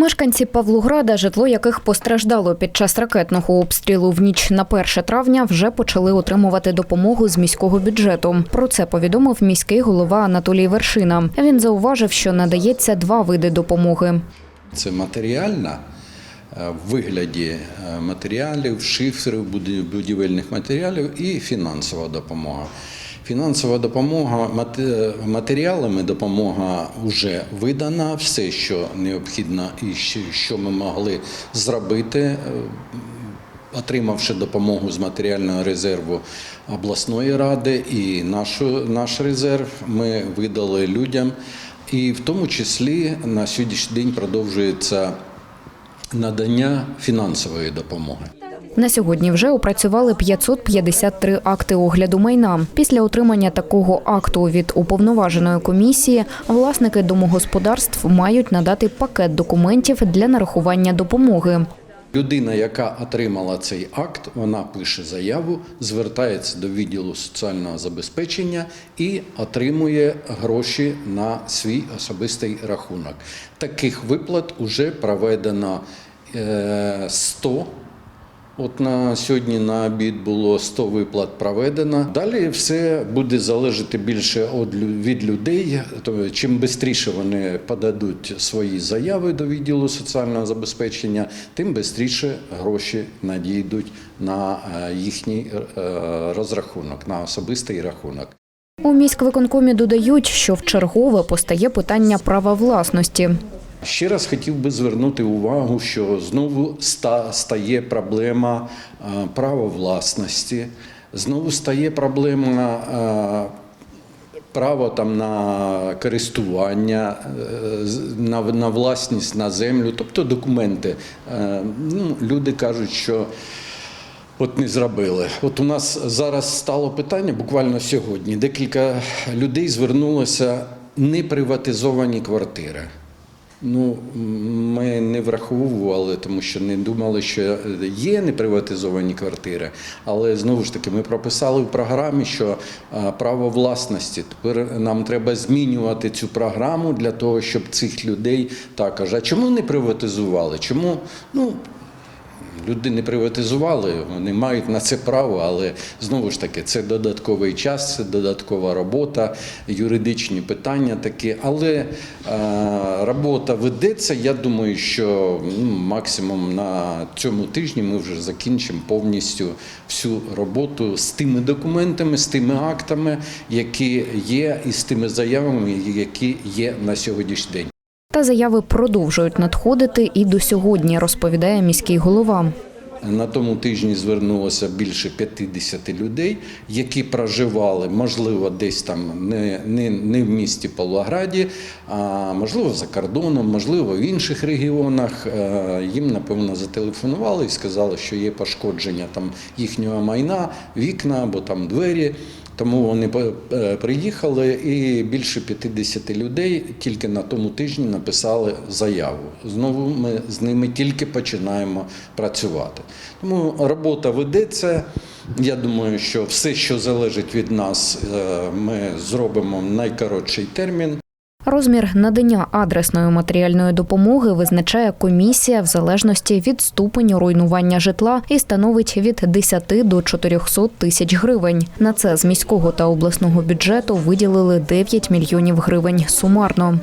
Мешканці Павлограда, житло яких постраждало під час ракетного обстрілу в ніч на 1 травня, вже почали отримувати допомогу з міського бюджету. Про це повідомив міський голова Анатолій Вершина. Він зауважив, що надається два види допомоги. Це матеріальна е, в вигляді е, матеріалів, шифрів, буді- будівельних матеріалів і фінансова допомога. Фінансова допомога матеріалами допомога вже видана. Все, що необхідно і що- ми могли зробити, е, отримавши допомогу з матеріального резерву обласної ради і нашу, наш резерв, ми видали людям. І в тому числі на сьогоднішній день продовжується надання фінансової допомоги. На сьогодні вже опрацювали 553 акти огляду майна. Після отримання такого акту від уповноваженої комісії власники домогосподарств мають надати пакет документів для нарахування допомоги. Людина, яка отримала цей акт, вона пише заяву, звертається до відділу соціального забезпечення і отримує гроші на свій особистий рахунок. Таких виплат вже проведено е, 100. От на сьогодні на обід було 100 виплат проведено. Далі все буде залежати більше від людей. Чим швидше вони подадуть свої заяви до відділу соціального забезпечення, тим швидше гроші надійдуть на е, їхній е, розрахунок, на особистий рахунок. У міськвиконкомі додають, що вчергове постає питання права власності. Ще раз хотів би звернути увагу, що знову стає проблема е, права власності, знову стає проблема е, права там на користування, е, на, на власність на землю, тобто документи. Ну, люди кажуть, що От не зробили. От у нас зараз стало питання буквально сьогодні. Декілька людей звернулося неприватизовані квартири. Ну, ми не враховували, тому що не думали, що є неприватизовані квартири. Але знову ж таки, ми прописали в програмі, що право власності. Тепер нам треба змінювати цю програму для того, щоб цих людей також. А чому не приватизували? Чому? Ну, Люди не приватизували, вони мають на це право, але знову ж таки це додатковий час, це додаткова робота, юридичні питання такі. Але е, робота ведеться. Я думаю, що ну, максимум на цьому тижні ми вже закінчимо повністю всю роботу з тими документами, з тими актами, які є, і з тими заявами, які є на сьогоднішній день. Та заяви продовжують надходити і до сьогодні, розповідає міський голова. На тому тижні звернулося більше 50 людей, які проживали, можливо, десь там не, не, не в місті Павлограді, а можливо за кордоном, можливо, в інших регіонах. Е, Їм, напевно, зателефонували і сказали, що є пошкодження там їхнього майна, вікна або там двері. Тому вони е, приїхали, і більше 50 людей тільки на тому тижні написали заяву. Знову ми з ними тільки починаємо працювати. Тому робота ведеться. Я думаю, що все, що залежить від нас, е, ми зробимо в найкоротший термін. Розмір надання адресної матеріальної допомоги визначає комісія в залежності від ступеню руйнування житла і становить від 10 до 400 тисяч гривень. На це з міського та обласного бюджету виділили 9 мільйонів гривень сумарно.